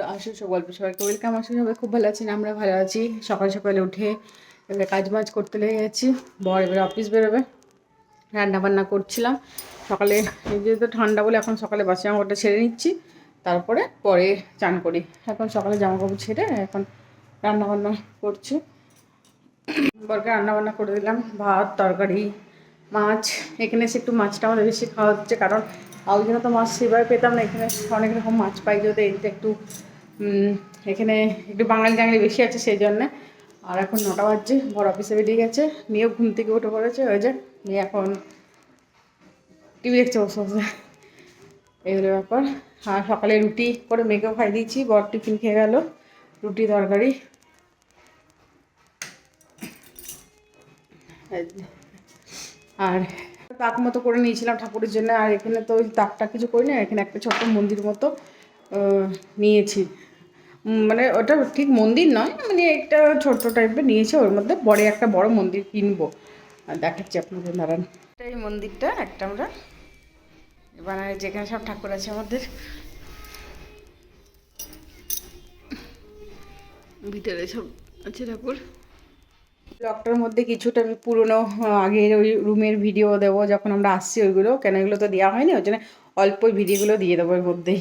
বন্ধুরা আসো সব গল্প সবাইকে ওয়েলকাম আসো সবাই খুব ভালো আছেন, আমরা ভালো আছি। সকাল সকালে উঠে এবারে কাজ বাজ করতে লেগে গেছি। বর এবারে অফিস বেরোবে। রান্না বান্না করছিলাম। সকালে যেহেতু ঠান্ডা বলে এখন সকালে বাসি জামাকাপড়টা ছেড়ে নিচ্ছি। তারপরে পরে চান করি। এখন সকালে জামা কাপড় ছেড়ে এখন রান্না বান্না করছি। বরকে রান্না বান্না করে দিলাম। ভাত, তরকারি, মাছ। এখানে এসে একটু মাছটা আমাদের বেশি খাওয়া হচ্ছে, কারণ জন্য তো মাছ সেভাবে পেতাম না। এখানে অনেক রকম মাছ পাই যদি এইটা একটু এখানে একটু বাঙালি টাঙালি বেশি আছে সেই জন্যে। আর এখন নটা বাজছে বড় অফিসে বেরিয়ে গেছে। মেয়েও ঘুম থেকে উঠে পড়েছে, ওই যে মেয়ে এখন টিভি দেখছে বসে বসে। এগুলো ব্যাপার। আর সকালে রুটি করে মেয়েকেও খাই দিয়েছি, বর টিফিন খেয়ে গেল, রুটি তরকারি। আর তাক মতো করে নিয়েছিলাম ঠাকুরের জন্য, আর এখানে তো ওই তাকটা কিছু করি না এখানে একটা ছোট্ট মন্দির মতো নিয়েছি। মানে ওটা ঠিক মন্দির নয় মানে একটা ছোট্ট টাইপের নিয়েছে ওর মধ্যে বড় একটা বড় মন্দির কিনবো। দেখাচ্ছি আপনাদের দাঁড়ান। এই মন্দিরটা একটা আমরা বানায় যেখানে সব ঠাকুর আছে আমাদের। ভিতরে সব আছে ঠাকুর। ব্লগটার মধ্যে কিছুটা আমি পুরনো আগের ওই রুমের ভিডিও দেবো যখন আমরা আসছি ওইগুলো। কেন এগুলো তো দেওয়া হয়নি ওই জন্য অল্প ভিডিওগুলো দিয়ে দেবো এর মধ্যেই।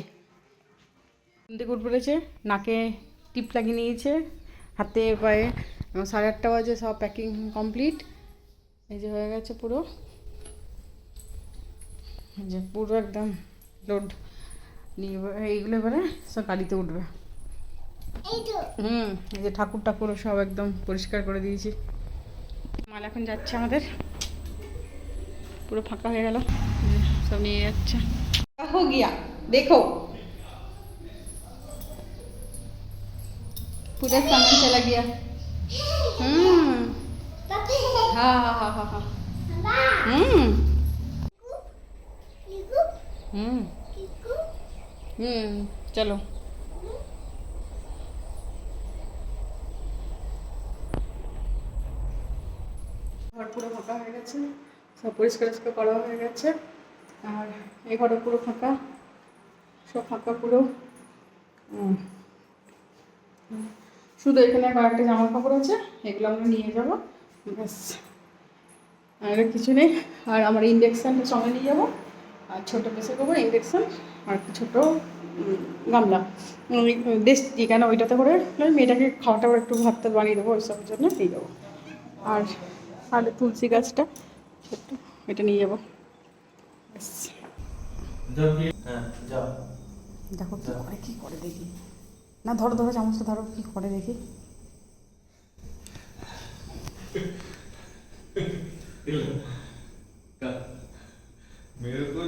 থেকে উঠ পড়েছে নাকে টিপ লাগিয়ে নিয়েছে হাতে পায়ে এবং সাড়ে আটটা বাজে সব প্যাকিং কমপ্লিট এই যে হয়ে গেছে পুরো। যে পুরো একদম লোড নিয়ে এইগুলো এবারে সব গাড়িতে উঠবে। হুম এই যে ঠাকুর ঠাকুর সব একদম পরিষ্কার করে দিয়েছি। মাল এখন যাচ্ছে আমাদের। পুরো ফাঁকা হয়ে গেল। সব নিয়ে যাচ্ছে। হো গিয়া দেখো। पूरा सामान चला गया हम्म हाँ हाँ हाँ हाँ हाँ हम्म हम्म हम्म चलो ঘর পুরো ফাঁকা হয়ে গেছে সব পরিষ্কার টরিষ্কার করা হয়ে গেছে আর এই ঘরটা পুরো ফাঁকা সব ফাঁকা পুরো উম, শুধু এখানে কয়েকটা জামা কাপড় আছে এগুলো আমরা নিয়ে যাব। ব্যাস। আর কিছু নেই। আর আমার ইন্ডেকশানটা সঙ্গে নিয়ে যাব। আর ছোটো প্রেসার করব ইন্ডেকশান আর ছোটো গামলা। বেশ কেন ওইটাতে করে মেয়েটাকে খাওয়াটা একটু ভাত টাত বানিয়ে দেবো ওইসবের জন্য নিয়ে যাব। আর আর তুলসী গাছটা ছোট্ট এটা নিয়ে যাব। হ্যাঁ দেখো কী করে কী করে দেখি। না ধরো ধরো চামচটা ধরো কী করে দেখি मेरे को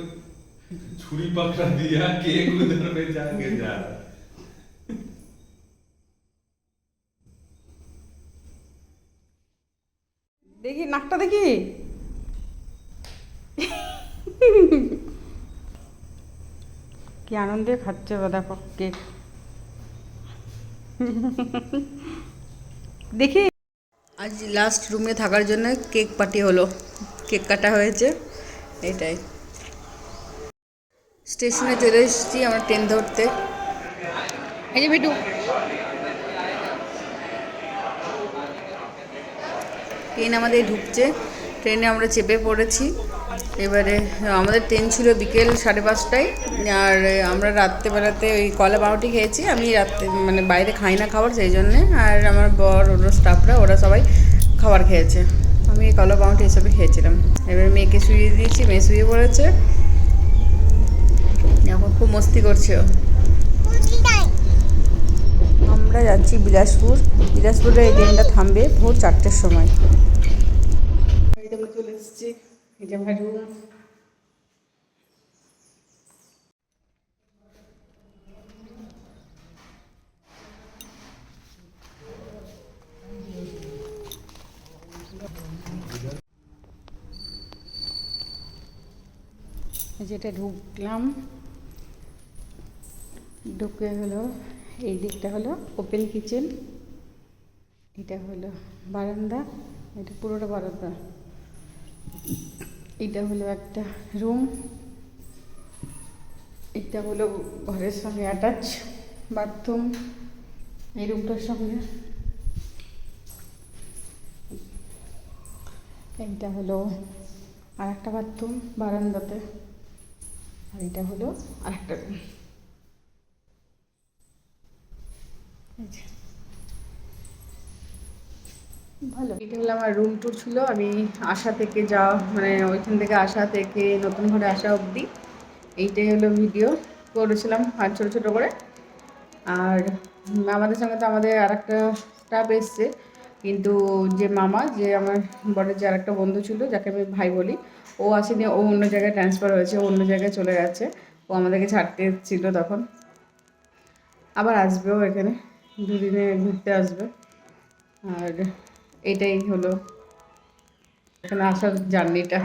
छुरी पकड़ा दिया केक उधर में जाके जा দেখি নাকটা দেখি কি আনন্দে খাচ্ছে ও দেখো কেক দেখি। আজ লাস্ট রুমে থাকার জন্য কেক পার্টি হলো। কেক কাটা হয়েছে এটাই। স্টেশনে চলে এসেছি আমরা ট্রেন ধরতে। এই যে বিটু ট্রেন আমাদের ঢুকছে। ট্রেনে আমরা চেপে পড়েছি। এবারে, আমাদের ট্রেন ছিল বিকেল সাড়ে পাঁচটায়, আর আমরা রাত্রেবেলাতে ওই কলা বারোটি খেয়েছি। আমি রাত্রে মানে বাইরে খাই না খাবার, সেই জন্যে। আর আমার বর অন্য স্টাফরা ওরা সবাই খাবার খেয়েছে। আমি কলা বাউটি হিসেবে খেয়েছিলাম। এবার মেয়েকে শুয়ে দিয়েছি, মেয়ে শুয়ে পড়েছে। এখন খুব মস্তি করছে আমরা যাচ্ছি বিলাসপুর। বিলাসপুরে এই ট্রেনটা থামবে ভোর চারটের সময় বাড়িতে আমরা চলে এসেছি এই যে আমার। যেটা ঢুকলাম। ঢুকে হলো, এই দিকটা হলো ওপেন কিচেন এটা হলো বারান্দা, এটা পুরোটা বারান্দা। এটা হলো একটা রুম এটা হলো ঘরের সঙ্গে অ্যাটাচ বাথরুম এই রুমটার সঙ্গে। এইটা হলো আর একটা বাথরুম বারান্দাতে। আর এটা হলো আর একটা রুম ভালো। এটা হলো আমার রুম টুর ছিল। আমি আসা থেকে যাওয়া মানে ওইখান থেকে আসা থেকে নতুন ঘরে আসা অবধি এইটাই হলো ভিডিও করেছিলাম আর ছোটো ছোটো করে। আর আমাদের সঙ্গে তো আমাদের আর একটা স্টাফ এসছে। কিন্তু যে মামা, যে আমার বড়ের যে আরেকটা বন্ধু ছিল, যাকে আমি ভাই বলি, ও আসেনি, ও অন্য জায়গায় ট্রান্সফার হয়েছে, ও অন্য জায়গায় চলে গেছে। ও আমাদেরকে ছাড়তে ছিল তখন। আবার আসবেও এখানে। দুদিনে ঘুরতে আসবে। আর এটাই হলো এখন আসার জার্নিটা।